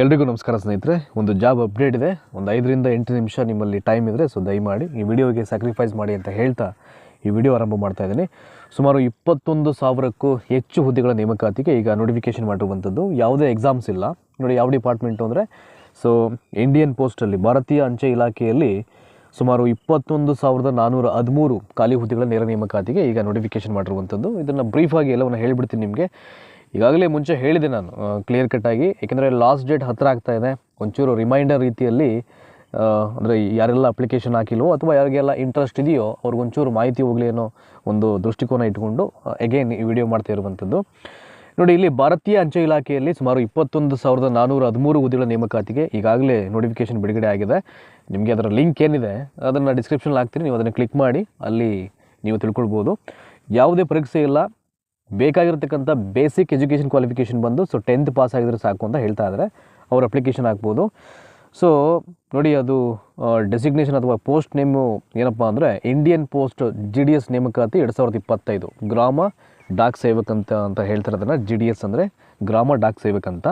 ಎಲ್ರಿಗೂ ನಮಸ್ಕಾರ ಸ್ನೇಹಿತರೆ, ಒಂದು ಜಾಬ್ ಅಪ್ಡೇಟ್ ಇದೆ. ಒಂದು ಐದರಿಂದ ಎಂಟು ನಿಮಿಷ ನಿಮ್ಮಲ್ಲಿ ಟೈಮ್ ಇದ್ದರೆ ಸೊ ದಯಮಾಡಿ ಈ ವಿಡಿಯೋಗೆ ಸ್ಯಾಕ್ರಿಫೈಸ್ ಮಾಡಿ ಅಂತ ಹೇಳ್ತಾ ಈ ವಿಡಿಯೋ ಆರಂಭ ಮಾಡ್ತಾ ಇದ್ದೀನಿ. ಸುಮಾರು ಇಪ್ಪತ್ತೊಂದು ಸಾವಿರಕ್ಕೂ ಹೆಚ್ಚು ಹುದ್ದೆಗಳ ನೇಮಕಾತಿಗೆ ಈಗ ನೋಟಿಫಿಕೇಶನ್ ಮಾಡಿರುವಂಥದ್ದು. ಯಾವುದೇ ಎಕ್ಸಾಮ್ಸ್ ಇಲ್ಲ. ನೋಡಿ, ಯಾವ ಡಿಪಾರ್ಟ್ಮೆಂಟು ಅಂದರೆ ಸೊ ಇಂಡಿಯನ್ ಪೋಸ್ಟಲ್ಲಿ ಭಾರತೀಯ ಅಂಚೆ ಇಲಾಖೆಯಲ್ಲಿ ಸುಮಾರು ಇಪ್ಪತ್ತೊಂದು ಸಾವಿರದ ನಾನ್ನೂರ ಹದಿಮೂರು ಖಾಲಿ ಹುದ್ದೆಗಳ ನೇರ ನೇಮಕಾತಿಗೆ ಈಗ ನೋಟಿಫಿಕೇಶನ್ ಮಾಡಿರುವಂಥದ್ದು. ಇದನ್ನು ಬ್ರೀಫಾಗಿ ಎಲ್ಲವನ್ನು ಹೇಳಿಬಿಡ್ತೀನಿ ನಿಮಗೆ. ಈಗಾಗಲೇ ಮುಂಚೆ ಹೇಳಿದೆ ನಾನು ಕ್ಲಿಯರ್ ಕಟ್ಟಾಗಿ ಏಕೆಂದರೆ ಲಾಸ್ಟ್ ಡೇಟ್ ಹತ್ತಿರ ಆಗ್ತಾ ಇದೆ. ಒಂಚೂರು ರಿಮೈಂಡರ್ ರೀತಿಯಲ್ಲಿ ಅಂದರೆ ಯಾರೆಲ್ಲ ಅಪ್ಲಿಕೇಶನ್ ಹಾಕಿಲ್ವೋ ಅಥವಾ ಯಾರಿಗೆಲ್ಲ ಇಂಟ್ರೆಸ್ಟ್ ಇದೆಯೋ ಅವ್ರಿಗೊಂಚೂರು ಮಾಹಿತಿ ಹೋಗಲಿ ಅನ್ನೋ ಒಂದು ದೃಷ್ಟಿಕೋನ ಇಟ್ಕೊಂಡು ಎಗೈನ್ ಈ ವಿಡಿಯೋ ಮಾಡ್ತಾ ಇರುವಂಥದ್ದು. ನೋಡಿ, ಇಲ್ಲಿ ಭಾರತೀಯ ಅಂಚೆ ಇಲಾಖೆಯಲ್ಲಿ ಸುಮಾರು ಇಪ್ಪತ್ತೊಂದು ಸಾವಿರದ ನಾನ್ನೂರ ಹದಿಮೂರು ಹುದ್ದೆಗಳ ನೇಮಕಾತಿಗೆ ಈಗಾಗಲೇ ನೋಟಿಫಿಕೇಶನ್ ಬಿಡುಗಡೆ ಆಗಿದೆ. ನಿಮಗೆ ಅದರ ಲಿಂಕ್ ಏನಿದೆ, ಅದನ್ನು ಡಿಸ್ಕ್ರಿಪ್ಷನಲ್ಲಿ ಹಾಕ್ತೀನಿ. ನೀವು ಅದನ್ನು ಕ್ಲಿಕ್ ಮಾಡಿ, ಅಲ್ಲಿ ನೀವು ತಿಳ್ಕೊಳ್ಬೋದು. ಯಾವುದೇ ಪರೀಕ್ಷೆ ಇಲ್ಲ. ಬೇಕಾಗಿರ್ತಕ್ಕಂಥ ಬೇಸಿಕ್ ಎಜುಕೇಷನ್ ಕ್ವಾಲಿಫಿಕೇಷನ್ ಬಂದು ಸೊ ಟೆಂತ್ ಪಾಸ್ ಆಗಿದ್ರೆ ಸಾಕು ಅಂತ ಹೇಳ್ತಾ ಇದ್ದಾರೆ ಅವ್ರ ಅಪ್ಲಿಕೇಶನ್ ಹಾಕ್ಬೋದು ಸೊ ನೋಡಿ ಅದು ಡೆಸಿಗ್ನೇಷನ್ ಅಥವಾ ಪೋಸ್ಟ್ ನೇಮು ಏನಪ್ಪ ಅಂದರೆ Indian post G D S ನೇಮಕಾತಿ ಎರಡು ಸಾವಿರದ ಇಪ್ಪತ್ತೈದು. ಗ್ರಾಮ ಡಾಕ್ ಸೇವಕ್ ಅಂತ ಅಂತ ಹೇಳ್ತಾರೆ ಅದನ್ನು ಜಿ ಡಿ ಎಸ್ ಅಂದರೆ ಗ್ರಾಮ ಡಾಕ್ ಸೇವಕ್ ಅಂತ.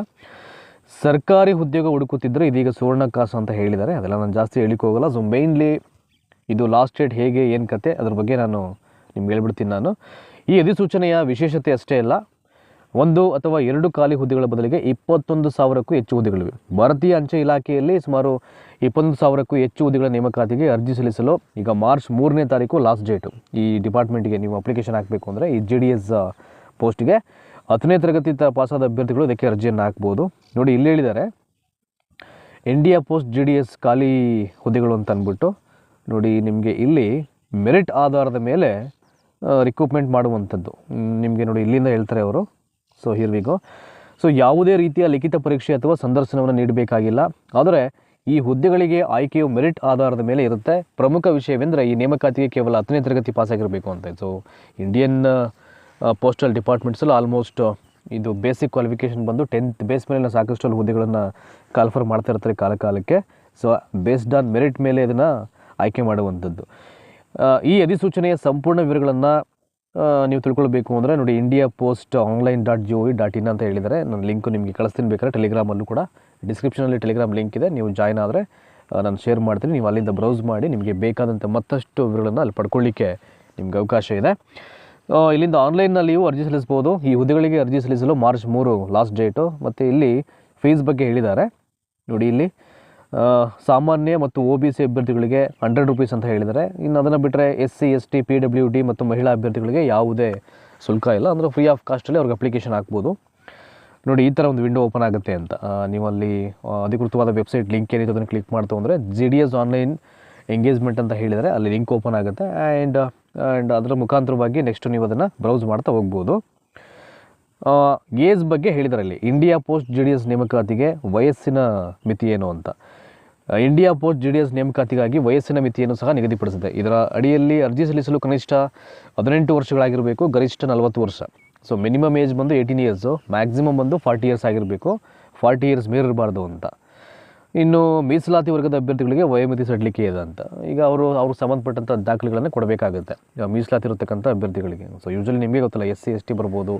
ಸರ್ಕಾರಿ ಉದ್ಯೋಗ ಹುಡುಕುತ್ತಿದ್ದರೆ ಇದೀಗ ಸುವರ್ಣಕಾಸು ಅಂತ ಹೇಳಿದ್ದಾರೆ. ಅದೆಲ್ಲ ನಾನು ಜಾಸ್ತಿ ಹೇಳಿಕೋಗಲ್ಲ ಸೊ ಮೇಯ್ನ್ಲಿ ಇದು ಲಾಸ್ಟ್ ಡೇಟ್ ಹೇಗೆ, ಏನು ಕತೆ, ಅದ್ರ ಬಗ್ಗೆ ನಾನು ನಿಮ್ಗೆ ಹೇಳ್ಬಿಡ್ತೀನಿ ನಾನು. ಈ ಅಧಿಸೂಚನೆಯ ವಿಶೇಷತೆ ಅಷ್ಟೇ ಅಲ್ಲ, ಒಂದು ಅಥವಾ ಎರಡು ಖಾಲಿ ಹುದ್ದೆಗಳ ಬದಲಿಗೆ ಇಪ್ಪತ್ತೊಂದು ಸಾವಿರಕ್ಕೂ ಹೆಚ್ಚು ಹುದ್ದೆಗಳಿವೆ. ಭಾರತೀಯ ಅಂಚೆ ಇಲಾಖೆಯಲ್ಲಿ ಸುಮಾರು ಇಪ್ಪತ್ತೊಂದು ಸಾವಿರಕ್ಕೂ ಹೆಚ್ಚು ಹುದ್ದೆಗಳ ನೇಮಕಾತಿಗೆ ಅರ್ಜಿ ಸಲ್ಲಿಸಲು ಈಗ ಮಾರ್ಚ್ ಮೂರನೇ ತಾರೀಕು ಲಾಸ್ಟ್ ಡೇಟು ಈ ಡಿಪಾರ್ಟ್ಮೆಂಟ್ಗೆ ನೀವು ಅಪ್ಲಿಕೇಶನ್ ಹಾಕಬೇಕು ಅಂದರೆ ಈ ಜೆ ಡಿ ಎಸ್ ಪೋಸ್ಟ್ಗೆ ಹತ್ತನೇ ತರಗತಿ ತ, ಪಾಸಾದ ಅಭ್ಯರ್ಥಿಗಳು ಇದಕ್ಕೆ ಅರ್ಜಿಯನ್ನು ಹಾಕ್ಬೋದು. ನೋಡಿ, ಇಲ್ಲಿ ಹೇಳಿದ್ದಾರೆ India post G D S ಖಾಲಿ ಹುದ್ದೆಗಳು ಅಂತ ಅಂದ್ಬಿಟ್ಟು ನೋಡಿ, ನಿಮಗೆ ಇಲ್ಲಿ ಮೆರಿಟ್ ಆಧಾರದ ಮೇಲೆ ರಿಕ್ರೂಟ್ಮೆಂಟ್ ಮಾಡುವಂಥದ್ದು. ನಿಮಗೆ ನೋಡಿ ಇಲ್ಲಿಂದ ಹೇಳ್ತಾರೆ ಅವರು. ಸೊ ಹಿರ್ವಿಗು ಸೊ ಯಾವುದೇ ರೀತಿಯ ಲಿಖಿತ ಪರೀಕ್ಷೆ ಅಥವಾ ಸಂದರ್ಶನವನ್ನು ನೀಡಬೇಕಾಗಿಲ್ಲ. ಆದರೆ, ಈ ಹುದ್ದೆಗಳಿಗೆ ಆಯ್ಕೆಯು ಮೆರಿಟ್ ಆಧಾರದ ಮೇಲೆ ಇರುತ್ತೆ. ಪ್ರಮುಖ ವಿಷಯವೆಂದರೆ ಈ ನೇಮಕಾತಿಗೆ ಕೇವಲ ಹತ್ತನೇ ತರಗತಿ ಪಾಸಾಗಿರಬೇಕು ಅಂತ. ಸೊ ಇಂಡಿಯನ್ ಪೋಸ್ಟಲ್ ಡಿಪಾರ್ಟ್ಮೆಂಟ್ಸಲ್ಲಿ ಆಲ್ಮೋಸ್ಟ್ ಇದು ಬೇಸಿಕ್ ಕ್ವಾಲಿಫಿಕೇಷನ್ ಬಂದು ಟೆಂತ್ ಬೇಸ್ ಮೇಲೆ ಸಾಕಷ್ಟು ಹುದ್ದೆಗಳನ್ನು ಕಾಲ್ಫರ್ ಮಾಡ್ತಾ ಇರ್ತಾರೆ ಕಾಲ ಕಾಲಕ್ಕೆ ಸೊ ಬೇಸ್ಡ್ ಆನ್ ಮೆರಿಟ್ ಮೇಲೆ ಇದನ್ನು ಆಯ್ಕೆ ಮಾಡುವಂಥದ್ದು. ಈ ಅಧಿಸೂಚನೆಯ ಸಂಪೂರ್ಣ ವಿವರಗಳನ್ನು ನೀವು ತಿಳ್ಕೊಳ್ಬೇಕು ಅಂದರೆ ನೋಡಿ India post online dot G O V dot in ಅಂತ ಹೇಳಿದರೆ ನಾನು ಲಿಂಕು ನಿಮಗೆ ಕಳಿಸ್ತೀನಿ ಬೇಕಾದ್ರೆ ಟೆಲಿಗ್ರಾಮಲ್ಲೂ ಕೂಡ. ಡಿಸ್ಕ್ರಿಪ್ಷನಲ್ಲಿ ಟೆಲಿಗ್ರಾಮ್ ಲಿಂಕ್ ಇದೆ. ನೀವು ಜಾಯ್ನ್ ಆದರೆ ನಾನು ಶೇರ್ ಮಾಡ್ತೀನಿ. ನೀವು ಅಲ್ಲಿಂದ ಬ್ರೌಸ್ ಮಾಡಿ ನಿಮಗೆ ಬೇಕಾದಂಥ ಮತ್ತಷ್ಟು ವಿವರಗಳನ್ನು ಅಲ್ಲಿ ಪಡ್ಕೊಳ್ಳಿಕ್ಕೆ ನಿಮ್ಗೆ ಅವಕಾಶ ಇದೆ. ಇಲ್ಲಿಂದ ಆನ್ಲೈನ್ನಲ್ಲಿಯೂ ಅರ್ಜಿ ಸಲ್ಲಿಸ್ಬೋದು ಈ ಹುದ್ದೆಗಳಿಗೆ ಅರ್ಜಿ ಸಲ್ಲಿಸಲು ಮಾರ್ಚ್ ಮೂರು ಲಾಸ್ಟ್ ಡೇಟು ಮತ್ತು ಇಲ್ಲಿ ಫೀಸ್ ಬಗ್ಗೆ ಹೇಳಿದ್ದಾರೆ. ನೋಡಿ ಇಲ್ಲಿ ಸಾಮಾನ್ಯ ಮತ್ತು ಒ ಬಿ ಸಿ ಅಭ್ಯರ್ಥಿಗಳಿಗೆ ಹಂಡ್ರೆಡ್ ರುಪೀಸ್ ಅಂತ ಹೇಳಿದರೆ ಇನ್ನು ಅದನ್ನು ಬಿಟ್ಟರೆ S C S T P W D ಮತ್ತು ಮಹಿಳಾ ಅಭ್ಯರ್ಥಿಗಳಿಗೆ ಯಾವುದೇ ಶುಲ್ಕ ಇಲ್ಲ. ಅಂದರೆ ಫ್ರೀ ಆಫ್ ಕಾಸ್ಟಲ್ಲಿ ಅವ್ರಿಗೆ ಅಪ್ಲಿಕೇಶನ್ ಹಾಕ್ಬೋದು. ನೋಡಿ, ಈ ಥರ ಒಂದು ವಿಂಡೋ ಓಪನ್ ಆಗುತ್ತೆ ಅಂತ. ನೀವಲ್ಲಿ ಅಧಿಕೃತವಾದ ವೆಬ್ಸೈಟ್ ಲಿಂಕ್ ಏನಿದೆ ಅದನ್ನು ಕ್ಲಿಕ್ ಮಾಡ್ತು ಅಂದರೆ G D S online engagement ಅಂತ ಹೇಳಿದರೆ ಅಲ್ಲಿ ಲಿಂಕ್ ಓಪನ್ ಆಗುತ್ತೆ. ಆ್ಯಂಡ್ ಆ್ಯಂಡ್ ಅದರ ಮುಖಾಂತರವಾಗಿ ನೆಕ್ಸ್ಟ್ ನೀವು ಅದನ್ನು ಬ್ರೌಸ್ ಮಾಡ್ತಾ ಹೋಗ್ಬೋದು. ಏಜ್ ಬಗ್ಗೆ ಹೇಳಿದರಲ್ಲಿ. India post G D S ನೇಮಕಾತಿಗೆ ವಯಸ್ಸಿನ ಮಿತಿ ಏನು ಅಂತ. India post G D S ನೇಮಕಾತಿಗಾಗಿ ವಯಸ್ಸಿನ ಮಿತಿಯನ್ನು ಸಹ ನಿಗದಿಪಡಿಸಿದೆ. ಇದರ ಅಡಿಯಲ್ಲಿ ಅರ್ಜಿ ಸಲ್ಲಿಸಲು ಕನಿಷ್ಠ ಹದಿನೆಂಟು ವರ್ಷಗಳಾಗಿರಬೇಕು, ಗರಿಷ್ಠ ನಲವತ್ತು ವರ್ಷ. ಸೊ ಮಿನಿಮಮ್ ಏಜ್ ಬಂದು ಏಯ್ಟೀನ್ ಇಯರ್ಸು ಮ್ಯಾಕ್ಸಿಮಮ್ ಬಂದು ಫಾರ್ಟಿ ಇಯರ್ಸ್ ಆಗಿರಬೇಕು. ಫಾರ್ಟಿ ಇಯರ್ಸ್ ಮೀರಿರಬಾರ್ದು ಅಂತ. ಇನ್ನು ಮೀಸಲಾತಿ ವರ್ಗದ ಅಭ್ಯರ್ಥಿಗಳಿಗೆ ವಯೋಮಿತಿ ಸಡಿಲಿಕೆ ಇದೆ ಅಂತ ಈಗ ಅವರು ಅವ್ರಿಗೆ ಸಂಬಂಧಪಟ್ಟಂಥ ದಾಖಲೆಗಳನ್ನು ಕೊಡಬೇಕಾಗುತ್ತೆ. ಮೀಸಲಾತಿ ಇರತಕ್ಕಂಥ ಅಭ್ಯರ್ಥಿಗಳಿಗೆ. ಸೊ ಯೂಶಲಿ ನಿಮಗೆ ಗೊತ್ತಲ್ಲ, ಎಸ್ ಸಿ, ಎಸ್ ಟಿ ಬರ್ಬೋದು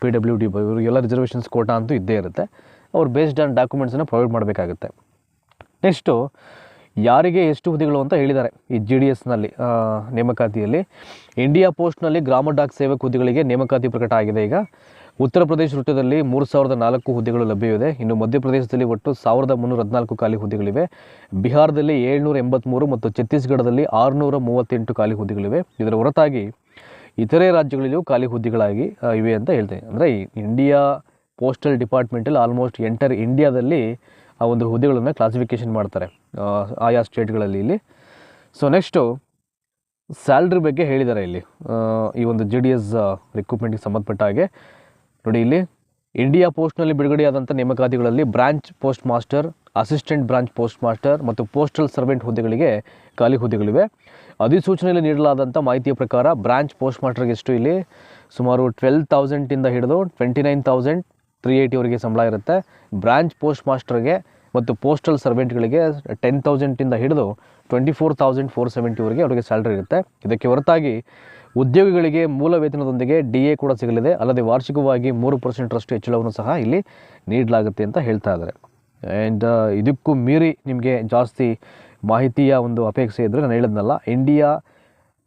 ಪಿ ಡಬ್ಲ್ಯೂ ಡಿ ಇವರಿಗೆಲ್ಲ ರಿಸರ್ವೇಷನ್ಸ್ ಕೋಟಾ ಅಂತೂ ಇದ್ದೇ ಇರುತ್ತೆ. ಅವ್ರು ಬೇಸ್ಡ್ ಆನ್ ಡಾಕ್ಯುಮೆಂಟ್ಸನ್ನು ಪ್ರೊವೈಡ್ ಮಾಡಬೇಕಾಗುತ್ತೆ. ನೆಕ್ಸ್ಟು ಯಾರಿಗೆ ಎಷ್ಟು ಹುದ್ದೆಗಳು ಅಂತ ಹೇಳಿದ್ದಾರೆ ಈ ಜಿ ಡಿ ಎಸ್ನಲ್ಲಿ ನೇಮಕಾತಿಯಲ್ಲಿ. ಇಂಡಿಯಾ ಪೋಸ್ಟ್ನಲ್ಲಿ ಗ್ರಾಮ ಡಾಕ್ ಸೇವಕ ಹುದ್ದೆಗಳಿಗೆ ನೇಮಕಾತಿ ಪ್ರಕಟ ಆಗಿದೆ ಈಗ. ಉತ್ತರ ಪ್ರದೇಶ ವೃತ್ತದಲ್ಲಿ ಮೂರು ಸಾವಿರದ ನಾಲ್ಕು ಹುದ್ದೆಗಳು ಲಭ್ಯವಿದೆ. ಇನ್ನು ಮಧ್ಯಪ್ರದೇಶದಲ್ಲಿ ಒಟ್ಟು ಸಾವಿರದ ಮುನ್ನೂರ ಹದಿನಾಲ್ಕು ಖಾಲಿ ಹುದ್ದೆಗಳಿವೆ. ಬಿಹಾರದಲ್ಲಿ ಏಳ್ನೂರ ಎಂಬತ್ತ್ಮೂರು ಮತ್ತು ಛತ್ತೀಸ್ಗಢದಲ್ಲಿ ಆರುನೂರ ಮೂವತ್ತೆಂಟು ಖಾಲಿ ಹುದ್ದೆಗಳಿವೆ. ಇದರ ಹೊರತಾಗಿ ಇತರೆ ರಾಜ್ಯಗಳಲ್ಲೂ ಖಾಲಿ ಹುದ್ದೆಗಳಾಗಿ ಇವೆ ಅಂತ ಹೇಳ್ತೇನೆ. ಅಂದರೆ ಇಂಡಿಯಾ ಪೋಸ್ಟಲ್ ಡಿಪಾರ್ಟ್ಮೆಂಟಲ್ಲಿ ಆಲ್ಮೋಸ್ಟ್ ಎಂಟರ್ ಇಂಡಿಯಾದಲ್ಲಿ ಆ ಒಂದು ಹುದ್ದೆಗಳನ್ನು ಕ್ಲಾಸಿಫಿಕೇಷನ್ ಮಾಡ್ತಾರೆ ಆಯಾ ಸ್ಟೇಟ್ಗಳಲ್ಲಿ ಇಲ್ಲಿ. ಸೊ ನೆಕ್ಸ್ಟು ಸ್ಯಾಲ್ರಿ ಬಗ್ಗೆ ಹೇಳಿದ್ದಾರೆ ಇಲ್ಲಿ. ಈ ಒಂದು ಜಿ ಡಿ ಎಸ್ ರಿಕ್ರೂಟ್ಮೆಂಟ್ಗೆ ಸಂಬಂಧಪಟ್ಟ ಹಾಗೆ. ನೋಡಿ ಇಲ್ಲಿ ಇಂಡಿಯಾ ಪೋಸ್ಟ್ನಲ್ಲಿ ಬಿಡುಗಡೆಯಾದಂಥ ನೇಮಕಾತಿಗಳಲ್ಲಿ branch post master assistant branch post master ಮತ್ತು ಪೋಸ್ಟಲ್ ಸರ್ವೆಂಟ್ ಹುದ್ದೆಗಳಿಗೆ ಖಾಲಿ ಹುದ್ದೆಗಳಿವೆ. ಅಧಿಸೂಚನೆಯಲ್ಲಿ ನೀಡಲಾದಂಥ ಮಾಹಿತಿಯ ಪ್ರಕಾರ ಬ್ರಾಂಚ್ ಪೋಸ್ಟ್ ಮಾಸ್ಟರ್ಗೆ ಎಷ್ಟು ಇಲ್ಲಿ ಸುಮಾರು ಟ್ವೆಲ್ ತೌಸಂಡಿಂದ ಹಿಡಿದು ಟ್ವೆಂಟಿ ನೈನ್ ತೌಸಂಡ್ ತ್ರೀ ಏಯ್ಟಿವರೆಗೆ ಸಂಬಳ ಇರುತ್ತೆ. ಬ್ರಾಂಚ್ ಪೋಸ್ಟ್ ಮಾಸ್ಟರ್ಗೆ ಮತ್ತು ಪೋಸ್ಟಲ್ ಸರ್ವೆಂಟ್ಗಳಿಗೆ ಟೆನ್ ತೌಸಂಡಿಂದ ಹಿಡಿದು ಟ್ವೆಂಟಿ ಫೋರ್ ತೌಸಂಡ್ ಫೋರ್ ಸೆವೆಂಟಿವರೆಗೆ ಅವರಿಗೆ ಸ್ಯಾಲ್ರಿ ಇರುತ್ತೆ. ಇದಕ್ಕೆ ಹೊರತಾಗಿ ಉದ್ಯೋಗಿಗಳಿಗೆ ಮೂಲ ವೇತನದೊಂದಿಗೆ ಡಿ ಎ ಕೂಡ ಸಿಗಲಿದೆ. ಅಲ್ಲದೆ ವಾರ್ಷಿಕವಾಗಿ ಮೂರು ಪರ್ಸೆಂಟ್ರಷ್ಟು ಹೆಚ್ಚಳವನ್ನು ಸಹ ಇಲ್ಲಿ ನೀಡಲಾಗುತ್ತೆ ಅಂತ ಹೇಳ್ತಾ ಇದ್ದಾರೆ. ಆ್ಯಂಡ್ ಇದಕ್ಕೂ ಮೀರಿ ನಿಮಗೆ ಜಾಸ್ತಿ ಮಾಹಿತಿಯ ಒಂದು ಅಪೇಕ್ಷೆ ಇದ್ದರೆ ನಾನು ಹೇಳಿದ್ನಲ್ಲ India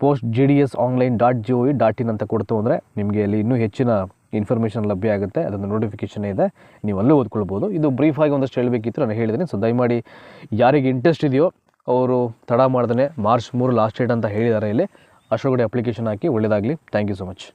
post G D S online dot G O V dot in ಅಂತ ಕೊಡ್ತು ಅಂದರೆ ನಿಮಗೆ ಅಲ್ಲಿ ಇನ್ನೂ ಹೆಚ್ಚಿನ ಇನ್ಫಾರ್ಮೇಷನ್ ಲಭ್ಯ ಆಗುತ್ತೆ. ಅದೊಂದು ನೋಟಿಫಿಕೇಷನ್ ಇದೆ. ನೀವು ಅಲ್ಲೂ ಓದ್ಕೊಳ್ಬೋದು. ಇದು ಬ್ರೀಫಾಗಿ ಒಂದಷ್ಟು ಹೇಳಬೇಕಿತ್ತು. ನಾನು ಹೇಳಿದ್ದೀನಿ ಸೊ ದಯಮಾಡಿ ಯಾರಿಗೆ ಇಂಟ್ರೆಸ್ಟ್ ಇದೆಯೋ, ಅವರು ತಡ ಮಾಡ್ದೇ ಮಾರ್ಚ್ ಮೂರು ಲಾಸ್ಟ್ ಡೇಟ್ ಅಂತ ಹೇಳಿದ್ದಾರೆ ಇಲ್ಲಿ. ಅಷ್ಟರೊಳಗಡೆ ಅಪ್ಲಿಕೇಶನ್ ಹಾಕಿ ಒಳ್ಳೆಯದಾಗಲಿ ಥ್ಯಾಂಕ್ ಯು ಸೊ ಮಚ್